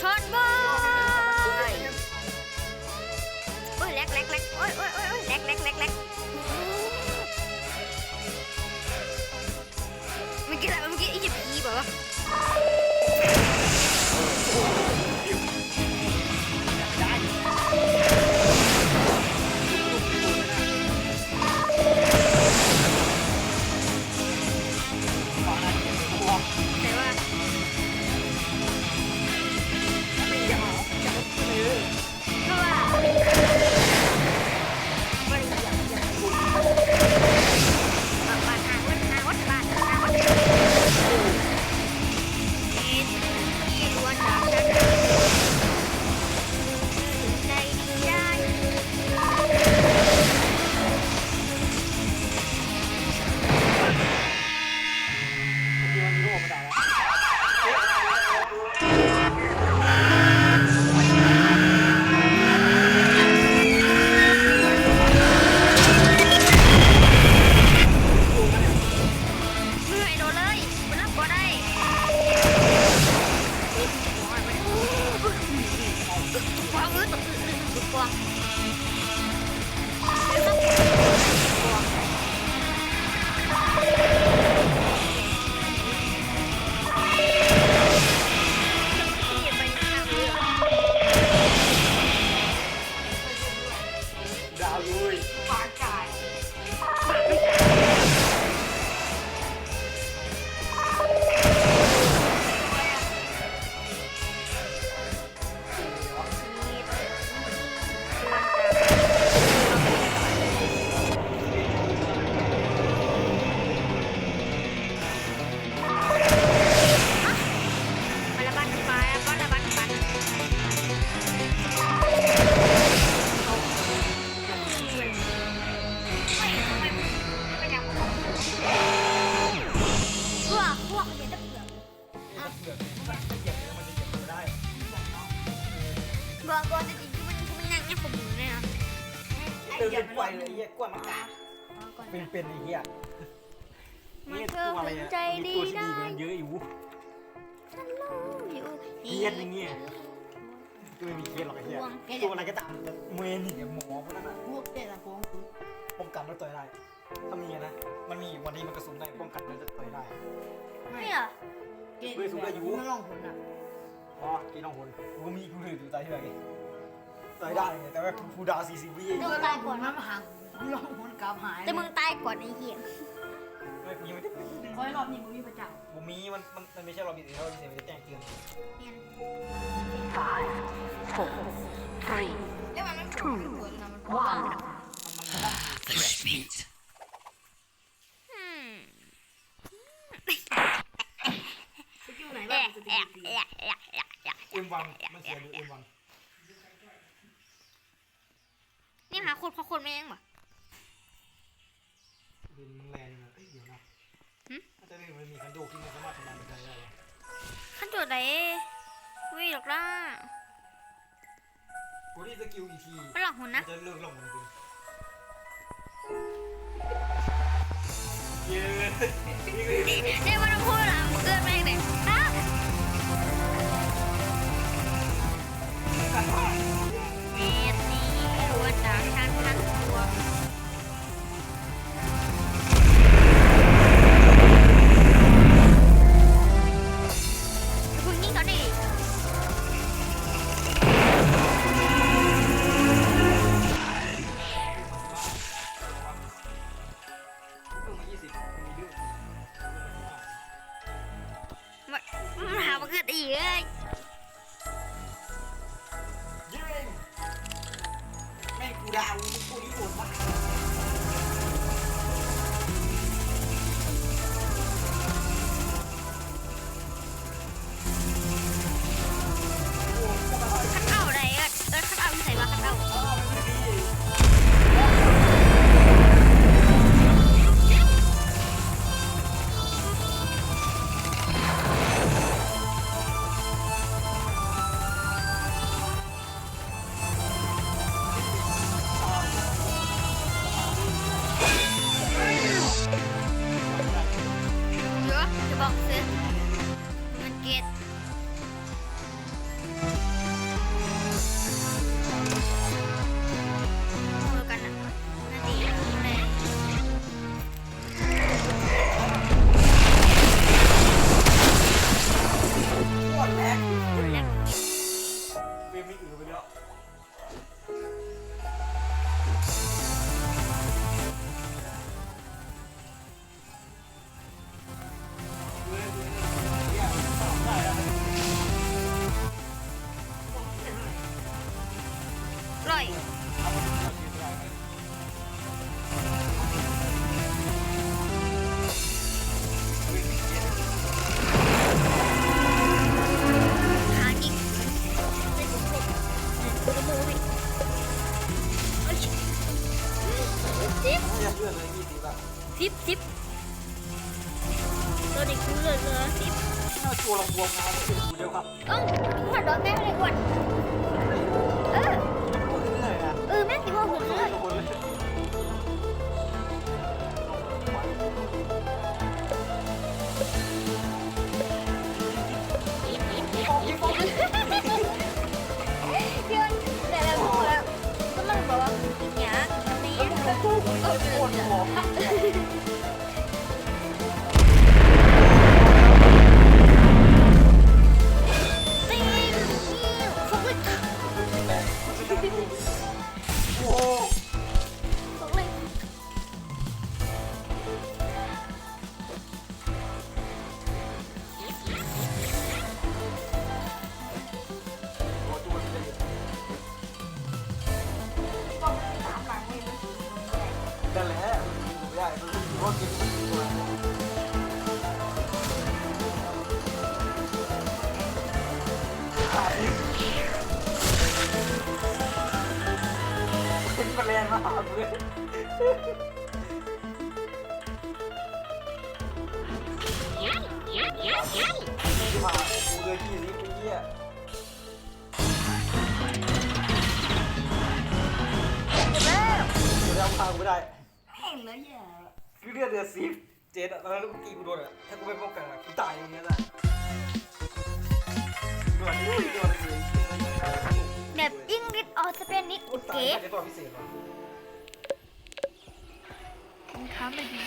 ช็ ตุ๊ บอกบอกจะจริงที่มันมันนั่งเนี่ยผมเนี่ยนะเติมเป็นกล้วยเลยไอ้เหี้ยกล้วยมะกาเป็นเป็นไอ้เหี้ยมันนี่ก็ตัวอะไรเป็นอะใจมีดีตัวที่ได้ดีกว่านั้นเยอะอยู่ ฉันรู้อยู่เกลียดอย่างเงี้ย ก็ไม่มีเคสหรอกไอ้เหี้ยตัวอะไรก็ตามแต่เมนนี่หมอพวกนั้นอะพวกเด็กอะโกงคือป้องกันแล้วต่อยได้ถ้ามีนะมันมีวันนี้มันกระสุนได้ป้องกันแล้วจะต่อยได้ ไม่เหรอเกย์ไม่ลองคนอะ อ๋อกินน้องคนกูก็มีกูถืออยู่ใจที่ไหนต่อยได้ไงแต่ว่ากูดาวสี่สิบวิเองเดี๋ยวตายก่อนมาหาลองคนกลับหายแต่มึงตายก่อนไอ้เหี้ยไม่กูยังไม่ได้คอยรอบนี้มึงมีประจักษ์กูมีมันมันมันไม่ใช่เราบิดเองเราบิดเองมันจะแจ้งเตือนเนี่ย เดี๋ยวมันไม่ปวดไม่ปวดนะมันปวด อืม สกิลไหนบ้า แอะ งสกิ แอะ ลสี แอะแอะแอะแอะ เอ็ม วันมันเสียหรือเอ็มวันนี่หาคนเพราะคนไม่ยังบ่เป็นแลนด์นะเอ้ยเดี๋ยวนะหึอาจจะเป็นมันมีคันโดที่มันสามารถทำลายมันได้ได้เหรอขั้นโจทย์ไหนวิ่งหรอกล่ะกูที่สกิลอีทีไม่หลอกหุ่นมันะนจะเลิกลงมันจริงเย้นี่ก็เนี่ยมันพูดอะเกินไปเลย อ้ ดาวกูนี่โหดมาก ลือดเลยยี่สิบอะสิปสิบตัวเด็กกเลือดเลยสิปน่าชัวร์ลงบวมมาไม่ถึเดียวครับเอ้าหัดรถแม่ไม่ได้อ้วนเออเนื่อยอะเออแม่งกี่โมงถึงเลย พูดมึ เป็นแรงมากเลยที่มากูเลยที่นี้กูเหี้ยแล้วเดี๋ยวเอาพากูไม่ได้แม่งเลยแย่ คือเลือดเดือดซีฟเจ็ดอะตอนนั้นกูตีกูโดนอะถ้ากูไม่ป้องกันอะกูตายอย่างเงี้ยแหละด่วนด่วนด่วนเลยแบบอังกฤษออสเปนนี่โอตาเคยในตัวพิเศษว่ะค้าไม่ดี